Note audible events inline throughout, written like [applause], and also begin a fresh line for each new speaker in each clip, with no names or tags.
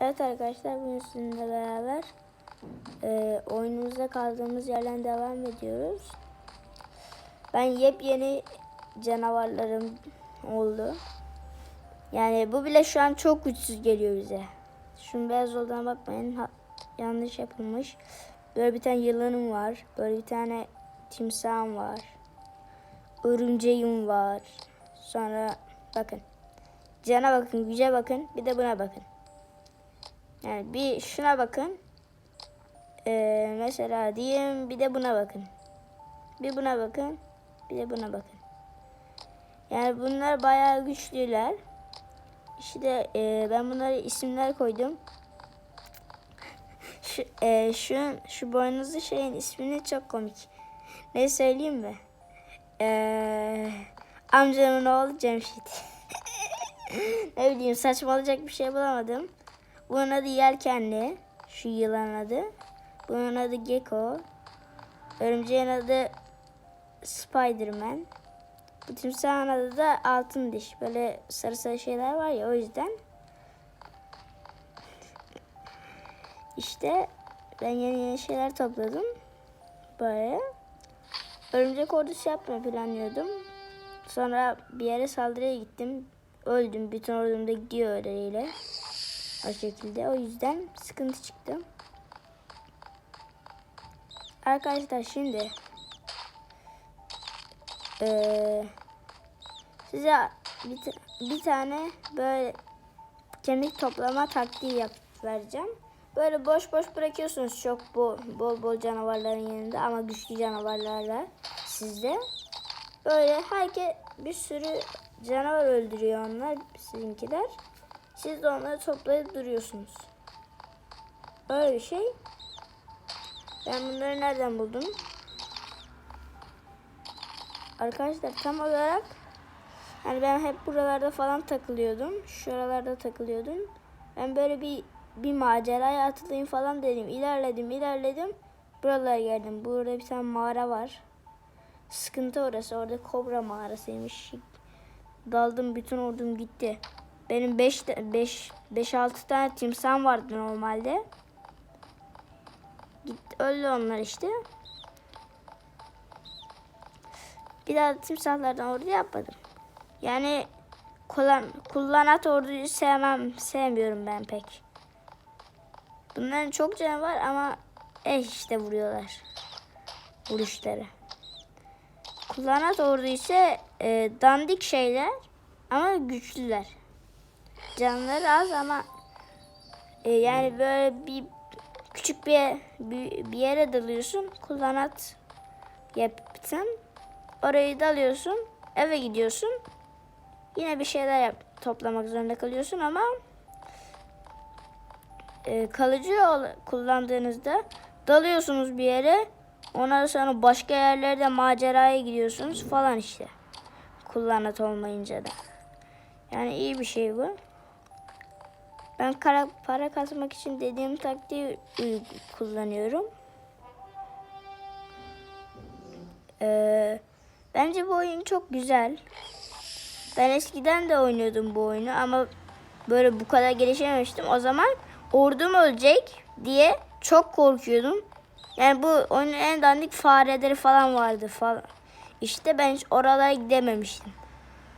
Evet arkadaşlar bugün sizinle beraber e, oyunumuzda kaldığımız yerden devam ediyoruz. Ben yepyeni canavarlarım oldu. Yani bu bile şu an çok güçsüz geliyor bize. Şunun beyaz olduğuna bakmayın. Ha- yanlış yapılmış. Böyle bir tane yılanım var. Böyle bir tane timsahım var. Örümceğim var. Sonra bakın. Cana bakın, güce bakın. Bir de buna bakın. Yani bir şuna bakın. Ee, mesela diyeyim bir de buna bakın. Bir buna bakın. Bir de buna bakın. Yani bunlar bayağı güçlüler. İşte e, ben bunlara isimler koydum. [laughs] Şu, e, şu, şu boynuzlu şeyin ismini çok komik. Ne söyleyeyim mi? Ee, amcamın oğlu Cemşit. [laughs] ne bileyim saçmalayacak bir şey bulamadım. Bunun adı Yelkenli. Şu yılan adı. Bunun adı Gecko. Örümceğin adı Spiderman. Bu timsahın adı da Altın Diş. Böyle sarı sarı şeyler var ya o yüzden. İşte ben yeni yeni şeyler topladım. Böyle. Örümcek ordusu yapmayı planlıyordum. Sonra bir yere saldırıya gittim. Öldüm. Bütün ordum da gidiyor öyleyle. O şekilde. O yüzden sıkıntı çıktı. Arkadaşlar şimdi eee, size bir, bir tane böyle kemik toplama taktiği yap vereceğim. Böyle boş boş bırakıyorsunuz çok bol bol, bol canavarların yanında ama güçlü canavarlarla sizde. Böyle herkes bir sürü canavar öldürüyor onlar sizinkiler. Siz de onları toplayıp duruyorsunuz. Öyle bir şey. Ben bunları nereden buldum? Arkadaşlar tam olarak yani ben hep buralarda falan takılıyordum. Şuralarda takılıyordum. Ben böyle bir bir maceraya atılayım falan dedim. İlerledim, ilerledim. Buralara geldim. Burada bir tane mağara var. Sıkıntı orası. Orada kobra mağarasıymış. Daldım bütün ordum gitti. Benim 5 5 5 6 tane timsahım vardı normalde. Gitti öldü onlar işte. Bir daha timsahlardan ordu yapmadım. Yani kullan kullanat orduyu sevmem, sevmiyorum ben pek. Bunların çok canı var ama eh işte vuruyorlar. Vuruşları. Kullanat ordu ise e, dandik şeyler ama güçlüler. Canları az ama e, yani böyle bir küçük bir, bir, bir yere dalıyorsun. Kullanat yaptın. Orayı dalıyorsun. Eve gidiyorsun. Yine bir şeyler yap, toplamak zorunda kalıyorsun ama e, kalıcı kullandığınızda dalıyorsunuz bir yere. Ondan sonra başka yerlerde maceraya gidiyorsunuz falan işte. Kullanat olmayınca da. Yani iyi bir şey bu. Ben kara, para kazmak için dediğim taktiği kullanıyorum. Ee, bence bu oyun çok güzel. Ben eskiden de oynuyordum bu oyunu ama böyle bu kadar gelişememiştim. O zaman ordum ölecek diye çok korkuyordum. Yani bu oyunun en dandik fareleri falan vardı falan. İşte ben hiç oralara gidememiştim.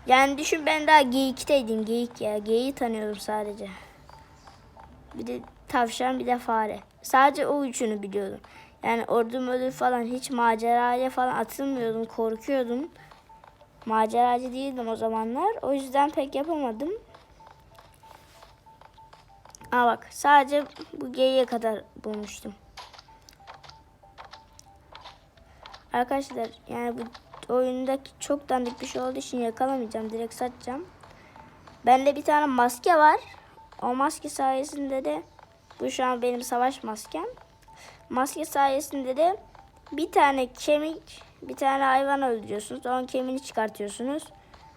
Yani düşün ben daha geyikteydim. Geyik ya. Geyiği tanıyorum sadece. Bir de tavşan bir de fare. Sadece o üçünü biliyordum. Yani ordum ölür falan hiç maceraya falan atılmıyordum. Korkuyordum. Maceracı değildim o zamanlar. O yüzden pek yapamadım. Aa bak sadece bu geyiğe kadar bulmuştum. Arkadaşlar yani bu oyundaki çok dandik bir şey olduğu için yakalamayacağım. Direkt satacağım. Bende bir tane maske var. O maske sayesinde de bu şu an benim savaş maskem. Maske sayesinde de bir tane kemik, bir tane hayvan öldürüyorsunuz. Onun kemiğini çıkartıyorsunuz.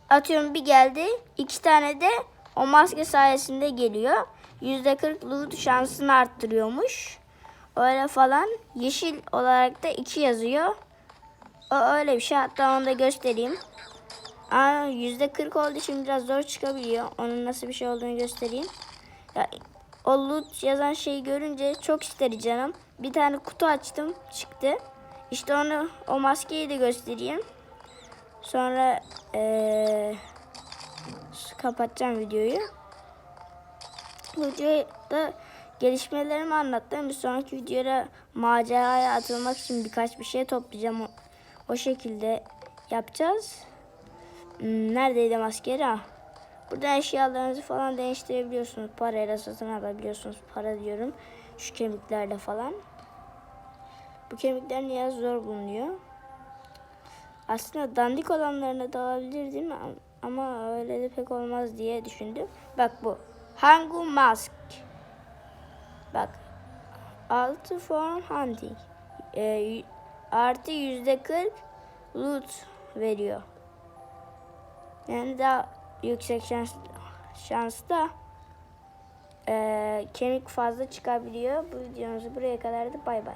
Atıyorum bir geldi. iki tane de o maske sayesinde geliyor. Yüzde kırk loot şansını arttırıyormuş. Öyle falan. Yeşil olarak da iki yazıyor. O öyle bir şey. Hatta onu da göstereyim. Aa, yüzde kırk olduğu için biraz zor çıkabiliyor. Onun nasıl bir şey olduğunu göstereyim. Ya, o loot yazan şeyi görünce çok istedi canım. Bir tane kutu açtım çıktı. İşte onu o maskeyi de göstereyim. Sonra eee, kapatacağım videoyu. Videoda gelişmelerimi anlattım. Bir sonraki videoda maceraya atılmak için birkaç bir şey toplayacağım. O, o şekilde yapacağız. Hmm, neredeydi maskeri? Ha. Burada eşyalarınızı falan değiştirebiliyorsunuz. Parayla satın alabiliyorsunuz. Para diyorum. Şu kemiklerle falan. Bu kemikler niye zor bulunuyor? Aslında dandik olanlarına da alabilirdim am- ama öyle de pek olmaz diye düşündüm. Bak bu. Hangu Mask. Bak. Altı form hunting. Ee, y- artı yüzde kırk loot veriyor. Yani daha yüksek şans şansta ee, kemik fazla çıkabiliyor. Bu videomuzu buraya kadardı. Bay bay.